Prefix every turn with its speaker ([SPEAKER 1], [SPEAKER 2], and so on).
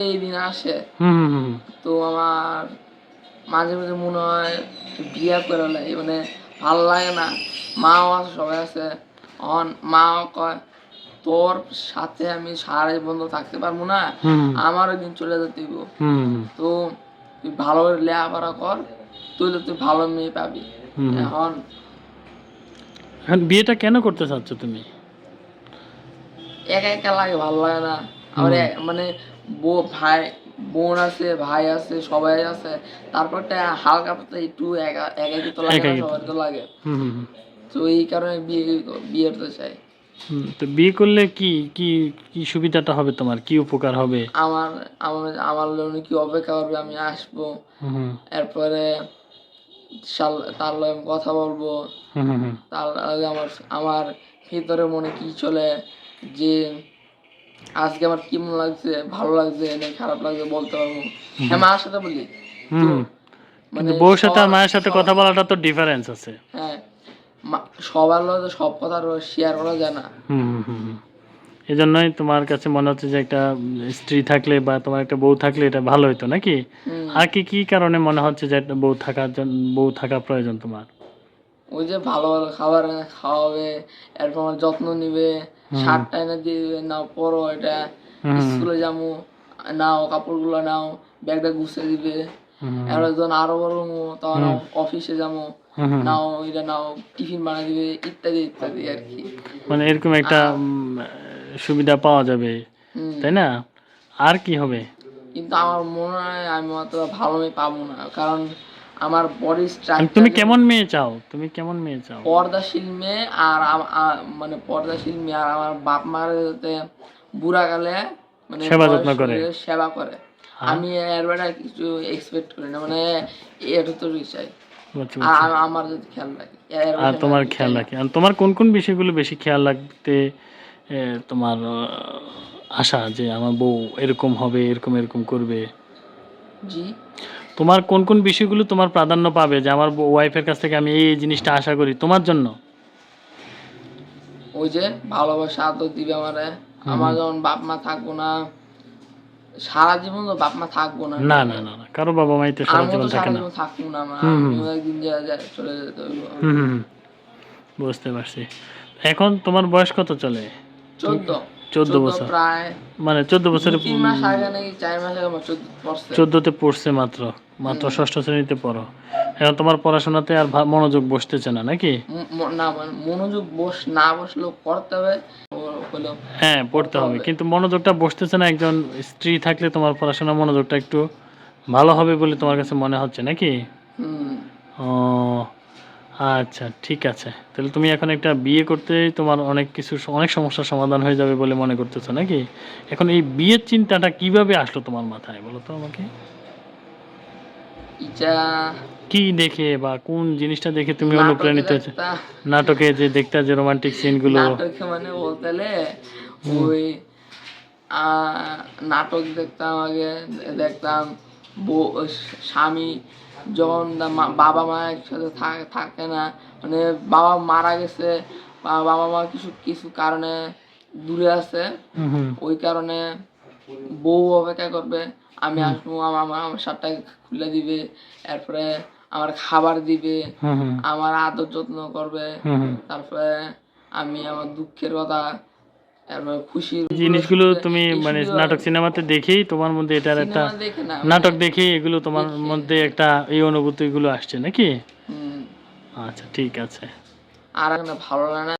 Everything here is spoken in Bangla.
[SPEAKER 1] এই দিন আসে তো আমার মাঝে মাঝে মনে হয় বিয়ে করে লাগে মানে ভালো লাগে না। মাও আছে সবাই আছে। অন মাও কয় তোর সাথে আমি সারা বন্ধু থাকতে পারব না
[SPEAKER 2] হুম
[SPEAKER 1] আমার একদিন চলে যেতে তো তুই ভালো লেখাপড়া কর তুই তো তুই ভালো মেয়ে পাবি। এখন
[SPEAKER 2] এখন বিয়েটা কেন করতে চাচ্ছ তুমি?
[SPEAKER 1] একা একা লাগে ভালো লাগে না। আমার মানে বউ ভাই বোন আছে ভাই আছে সবাই আছে। তারপর একটা হালকা পাতলা একটু একা একাকি তো লাগে সবার তো লাগে।
[SPEAKER 2] হুম হুম হুম।
[SPEAKER 1] তো এই কারণে বিয়ে বিয়ে করতে চাই।
[SPEAKER 2] তো বিয়ে করলে কি কি কি সুবিধাটা হবে তোমার? কি উপকার হবে?
[SPEAKER 1] আমার আমার আমার জন্য কি অপেক্ষা করবে? আমি আসব। এরপরে তার লগে আমি কথা বলব।
[SPEAKER 2] হুম হুম হুম।
[SPEAKER 1] তার আমার আমার ভিতরে মনে কি চলে? যে আজকে আমার কেমন লাগছে ভালো লাগছে না খারাপ লাগছে বলতে পারব? হ্যাঁ মার সাথে বলি।
[SPEAKER 2] হুম।
[SPEAKER 1] মানে
[SPEAKER 2] বউর সাথে আর মায়ের সাথে কথা বলাটা তো ডিফারেন্স আছে।
[SPEAKER 1] হ্যাঁ সবার লগে সব কথা শেয়ার করা যায় না।
[SPEAKER 2] এই জন্যই তোমার কাছে মনে হচ্ছে যে একটা স্ত্রী থাকলে বা তোমার একটা বউ থাকলে এটা ভালো হতো নাকি? আর কি কি কারণে মনে হচ্ছে যে একটা বউ থাকার জন্য বউ থাকা প্রয়োজন তোমার?
[SPEAKER 1] ওই যে ভালো ভালো খাবার খাওয়াবে এরপর আমার যত্ন নিবে শার্টটা এনে দিবে নাও পরো এটা স্কুলে যাব নাও কাপড়গুলো নাও ব্যাগটা গুছিয়ে দিবে। এবার যখন আরও বড় তখন অফিসে যাব। নাও এটা নাও টিফিন বানিয়ে দিবে ইত্যাদি ইত্যাদি আর কি।
[SPEAKER 2] মানে এরকম একটা সুবিধা পাওয়া যাবে। তাই না? আর কি হবে?
[SPEAKER 1] কিন্তু আমার মনে হয় আমি অত ভালো পাবো না কারণ আমার বডি স্ট্রাকচার
[SPEAKER 2] তুমি কেমন মেয়ে চাও? তুমি কেমন মেয়ে চাও?
[SPEAKER 1] পর্দাশীল মেয়ে আর মানে পর্দাশীল মেয়ে আর আমার বাপ মার যাতে বুড়া কালে মানে
[SPEAKER 2] সেবা যত্ন করে।
[SPEAKER 1] সেবা করে। আমি এর বেলা কিছু এক্সপেক্ট করি না মানে এটা তো চাই আর আমার যদি খেয়াল রাখি
[SPEAKER 2] আর তোমার খেয়াল রাখি। আর তোমার কোন কোন বিষয়গুলো বেশি খেয়াল রাখতে তোমার আশা যে আমার বউ এরকম হবে এরকম এরকম করবে?
[SPEAKER 1] জি।
[SPEAKER 2] তোমার কোন কোন বিষয়গুলো তোমার প্রাধান্য পাবে? যে আমার ওয়াইফের কাছ থেকে আমি এই জিনিসটা আশা করি। তোমার জন্য?
[SPEAKER 1] ওই যে ভালোবাসা আদর দিবে আমারে। আমার যখন বাপ মা থাকব না সারা জীবন তো বাপ মা থাকব না।
[SPEAKER 2] না না না কারও বাবা মাই তো সারা জীবন থাকে না।
[SPEAKER 1] থাকব না আমার একদিন চলে যেতে।
[SPEAKER 2] বুঝতে পারছি। এখন তোমার বয়স কত চলে?
[SPEAKER 1] চোদ্দ।
[SPEAKER 2] চোদ্দ বছর।
[SPEAKER 1] প্রায়।
[SPEAKER 2] মানে চোদ্দ বছরে
[SPEAKER 1] তিন মাস আগে নাকি চার মাস আগে চোদ্দ পড়ছে।
[SPEAKER 2] চোদ্দতে পড়ছে মাত্র। মাত্র ষষ্ঠ শ্রেণীতে পড়ো। এখন তোমার পড়াশোনাতে আর মনোযোগ বসতেছে না নাকি?
[SPEAKER 1] না মানে মনোযোগ বস না বসলেও করতে হবে।
[SPEAKER 2] হ্যাঁ পড়তে হবে। কিন্তু মনোযোগটা বসতেছে না একজন স্ত্রী থাকলে তোমার পড়াশোনার মনোযোগটা একটু ভালো হবে বলে তোমার কাছে মনে হচ্ছে নাকি? ও আচ্ছা ঠিক আছে। তাহলে তুমি এখন একটা বিয়ে করতে তোমার অনেক কিছু অনেক সমস্যার সমাধান হয়ে যাবে বলে মনে করতেছো নাকি? এখন এই বিয়ের চিন্তাটা কীভাবে আসলো তোমার মাথায় বলো তো আমাকে? কি দেখে বা কোন জিনিসটা দেখে তুমি অনুপ্রাণিত হয়েছে? নাটকে যে দেখতে যে রোমান্টিক সিনগুলো
[SPEAKER 1] নাটকে মানে বলতে ওই নাটক দেখতাম আগে দেখতাম স্বামী যখন বাবা মা একসাথে থা- থাকে না মানে বাবা মারা গেছে বা বাবা মা কিছু কিছু কারণে দূরে আছে ওই কারণে বউ অপেক্ষা করবে আমি আসব আমার আমার শার্টটা খুলে দিবে এরপরে আমার খাবার দিবে আমার আদর যত্ন করবে তারপরে আমি আমার দুঃখের কথা
[SPEAKER 2] জিনিসগুলো তুমি মানে নাটক সিনেমাতে দেখেই তোমার মধ্যে এটার একটা
[SPEAKER 1] নাটক দেখে
[SPEAKER 2] নাটক দেখেই এগুলো তোমার মধ্যে একটা এই অনুভূতিগুলো আসছে নাকি? আচ্ছা ঠিক আছে।
[SPEAKER 1] আর ভালো লাগে না।